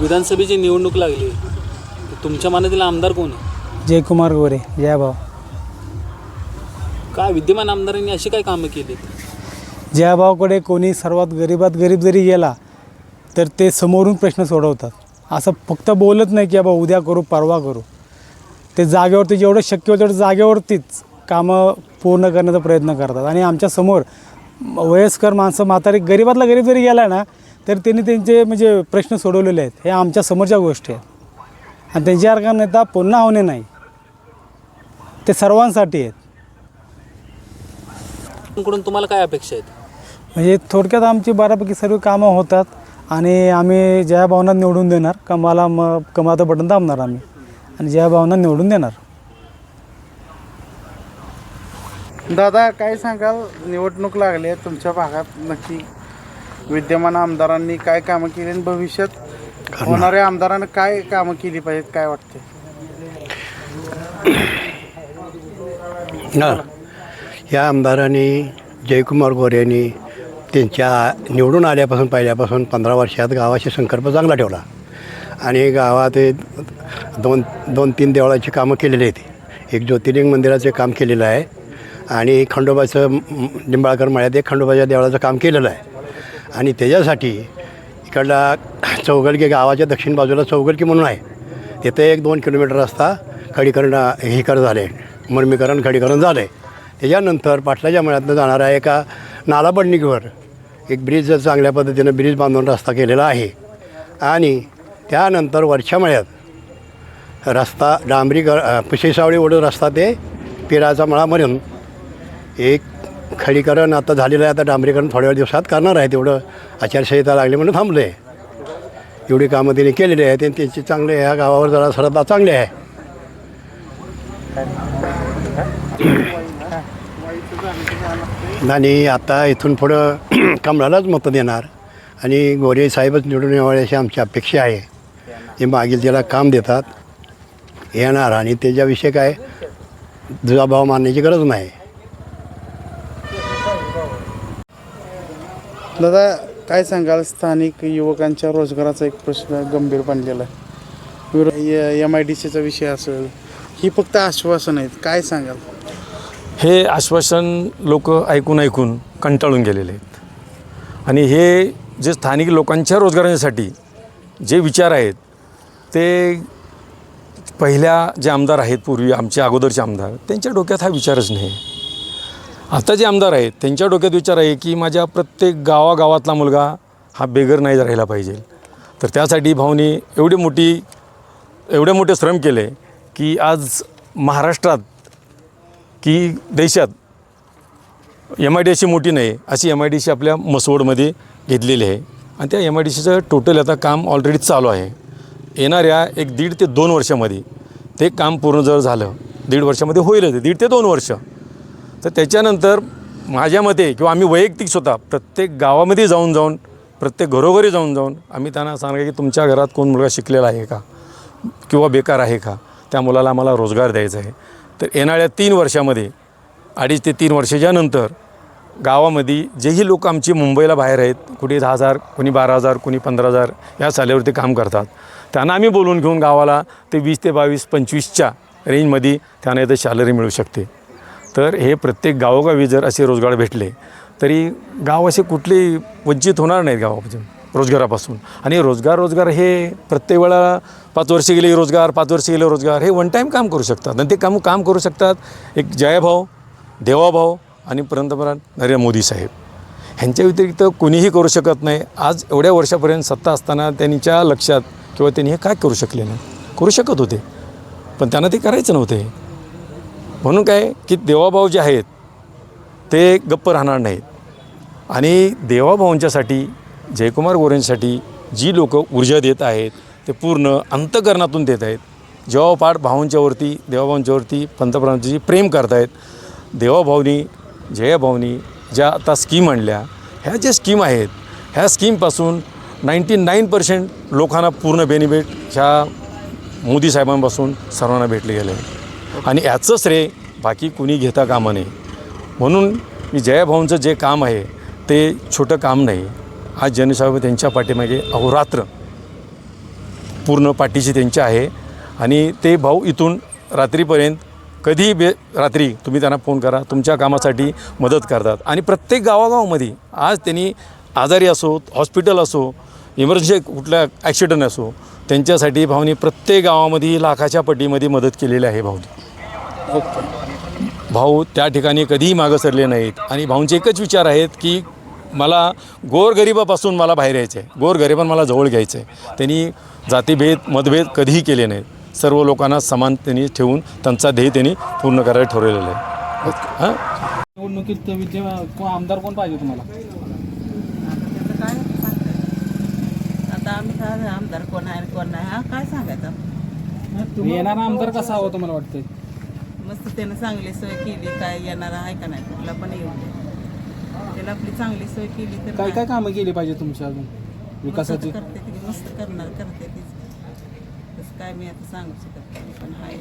विधानसभेची निवडणूक लागली. तुमच्या मनातील आमदार कोण आहे? जयकुमार गोरे जयाभाव काय विद्यमान आमदारांनी अशी काय कामं केली? जयाभावकडे कोणी सर्वात गरीबात गरीब जरी गेला तर ते समोरून प्रश्न सोडवतात. असं फक्त बोलत नाही की बाबा उद्या करू परवा करू. ते जागेवरती जेवढं शक्य होतं तेवढं जागेवरतीच कामं पूर्ण करण्याचा प्रयत्न करतात. आणि आमच्यासमोर वयस्कर माणसं म्हातारी गरीबातला गरीब जरी गेला ना तर त्यांनी त्यांचे म्हणजे प्रश्न सोडवलेले आहेत. हे आमच्या समोरच्या गोष्टी आहेत. आणि त्यांच्यासारखा नेता पुन्हा होणे नाही. ते सर्वांसाठी आहेत. कडून तुम्हाला काय अपेक्षा आहेत? म्हणजे थोडक्यात आमची बऱ्यापैकी सर्व कामं होतात. आणि आम्ही जया भावनात निवडून देणार कमाला मग कमाचं बटन दाबणार आम्ही. आणि जया भावनात निवडून देणार. दादा काय सांगाल? निवडणूक लागली आहे तुमच्या भागात नक्की विद्यमान आमदारांनी काय कामं केली आणि भविष्यात होणाऱ्या आमदारांना काय कामं केली पाहिजेत काय वाटते ना या आमदारांनी जयकुमार गोरे यांनी त्यांच्या निवडून आल्यापासून पहिल्यापासून पंधरा वर्षात गावाशी संकल्प चांगला ठेवला. आणि गावात दोन दोन तीन देवळाची कामं केलेली आहेत. एक ज्योतिर्लिंग मंदिराचे काम केलेलं आहे आणि खंडोबाचं लिंबाळकर मळ्यात एक खंडोबाच्या देवळाचं काम केलेलं आहे. आणि त्याच्यासाठी इकडला चौगलकी गावाच्या दक्षिण बाजूला चौगलकी म्हणून आहे. तिथे एक दोन किलोमीटर रस्ता खडीकरण हे कर झाले. मर्मीकरण खडीकरण झालं. आहे त्याच्यानंतर पाटलाच्या मळ्यातनं जाणाऱ्या एका नाला एक ब्रिज चांगल्या पद्धतीनं ब्रिज बांधून रस्ता केलेला आहे. आणि त्यानंतर वरच्या मळ्यात रस्ता डांबरीकर पिशेसावळी ओढून रस्ता ते पिराचा मळा म्हणून एक खडीकरण आता झालेलं आहे आता डांबरीकरण थोड्या दिवसात करणार आहे तेवढं आचारसंहिता लागली म्हणून थांबलं आहे एवढी कामं त्यांनी केलेली आहेत आणि त्यांची चांगले ह्या गावावर जरा श्रद्धा चांगली आहे. आणि आता इथून पुढं कमळालाच मतं देणार. आणि गोरे साहेबच निवडून यावे अशी आमची अपेक्षा आहे. ते मागील त्याला काम देतात येणार. आणि त्याच्याविषयी काय दुजाभाव मानण्याची गरज नाही. दादा काय सांगाल? स्थानिक युवकांच्या रोजगाराचा एक प्रश्न गंभीर बनलेला आहे. एम आय डी सीचा विषय असेल ही फक्त आश्वासन आहेत. काय सांगाल? हे आश्वासन लोक ऐकून ऐकून कंटाळून गेलेले आहेत. आणि हे जे स्थानिक लोकांच्या रोजगारासाठी जे विचार आहेत ते पहिल्या जे आमदार आहेत पूर्वी आमचे अगोदरचे आमदार त्यांच्या डोक्यात हा विचारच नाही. आता जे आमदार आहेत त्यांच्या डोक्यात विचार आहे की माझ्या प्रत्येक गावागावातला मुलगा हा बेगर नाही राहिला पाहिजे. तर त्यासाठी भाऊनी एवढी मोठी एवढे मोठे श्रम केले की आज महाराष्ट्रात की देशात एम आय डी अशी मोठी नाही अशी एम आय डी सी आपल्या मसवडमध्ये घेतलेली आहे. आणि त्या एम आय डी सीचं टोटल आता काम ऑलरेडी चालू आहे. येणाऱ्या एक दीड ते दोन वर्षामध्ये ते काम पूर्ण जर झालं दीड वर्षामध्ये होईलच दीड ते दोन वर्ष. तर त्याच्यानंतर माझ्या मते किंवा आम्ही वैयक्तिक स्वतः प्रत्येक गावामध्ये जाऊन जाऊन प्रत्येक घरोघरी जाऊन जाऊन आम्ही त्यांना सांगा की तुमच्या घरात कोण मुलगा शिकलेला आहे का? किंवा बेकार आहे का? त्या मुलाला आम्हाला रोजगार द्यायचा आहे. तर येणाऱ्या तीन वर्षामध्ये अडीच ते तीन वर्षाच्या नंतर गावामध्ये जेही लोक आमची मुंबईला बाहेर आहेत कुठे दहा हजार कुणी बारा हजार कोणी पंधरा हजार या साल्यावरती काम करतात. त्यांना आम्ही बोलून घेऊन गावाला ते वीस ते बावीस पंचवीसच्या रेंजमध्ये त्यांना इथं सॅलरी मिळू शकते. तर हे प्रत्येक गावोगावी जर असे रोजगार भेटले तरी गाव असे कुठले वंचित होणार नाहीत गावापासून रोजगारापासून. आणि रोजगार रोजगार हे प्रत्येक वेळा पाच वर्ष गेले रोजगार पाच वर्ष गेले रोजगार हे वन टाईम काम करू शकतात. आणि ते काम काम करू शकतात एक जयभाव देवाभाव आणि पंतप्रधान नरेंद्र मोदी साहेब. ह्यांच्या व्यतिरिक्त कोणीही करू शकत नाही. आज एवढ्या वर्षापर्यंत सत्ता असताना त्यांच्या लक्षात किंवा त्यांनी हे काय करू शकले नाही? करू शकत होते. पण त्यांना ते करायचं नव्हते. म्हणून काय की देवाभाऊ जे आहेत ते गप्प राहणार नाहीत. आणि देवाभाऊंच्यासाठी जयकुमार गोरेंसाठी जी लोक ऊर्जा देत आहेत ते पूर्ण अंतकरणातून देत आहेत. जेव्हा भाऊंच्यावरती देवाभाऊंच्यावरती पंतप्रधानांची प्रेम करतायत देवाभाऊनी जयाभाऊनी ज्या आता स्कीम आणल्या ह्या ज्या स्कीम आहेत ह्या स्कीमपासून नाईंटी नाईन पर्सेंट लोकांना पूर्ण बेनिफिट ह्या मोदी साहेबांपासून सर्वांना भेटले गेले. आणि याचं श्रेय बाकी कुणी घेता कामा नये म्हणून मी जयाभाऊंचं जे काम आहे ते छोटं काम नाही. हा जनसाहेब त्यांच्या पाठीमागे अहोरात्र पूर्ण पाठीशी त्यांच्या आहे. आणि ते भाऊ इथून रात्रीपर्यंत कधीही बे रात्री तुम्ही त्यांना फोन करा तुमच्या कामासाठी मदत करतात. आणि प्रत्येक गावागावामध्ये आज त्यांनी आजारी असो हॉस्पिटल असो इमर्जन्सी कुठल्या ॲक्सिडेंट असो त्यांच्यासाठी भाऊनी प्रत्येक गावामध्ये लाखाच्या पटीमध्ये मदत केलेली आहे भाऊनी. भाऊ त्या ठिकाणी कधीही मागं सरले नाहीत. आणि भाऊंचे एकच विचार आहेत की मला गोरगरिबापासून मला बाहेर यायचं आहे गोरगरिबां मला जवळ घ्यायचं आहे त्यांनी जातीभेद मतभेद कधीही केले नाहीत. सर्व लोकांना समान त्यांनी ठेवून त्यांचा ध्येय त्यांनी पूर्ण करायला ठरवलेलं आहे. हां? निवडणुकीत आमदार कोण पाहिजे तुम्हाला? आमदार कोण आहे कोण नाही? हा काय सांगायचं? येणारा आमदार कसा हवा तुम्हाला वाटतंय? मस्त त्यानं चांगली सोय केली. काय येणार आहे का नाही कुठला पण येऊ दे. त्याला आपली चांगली सोय केली तर काय. काय कामं केली पाहिजे तुमच्या अजून? विकासाची? करते ती मस्त करणार करते तीच तसं काय मी आता सांगू शकत नाही पण हाय.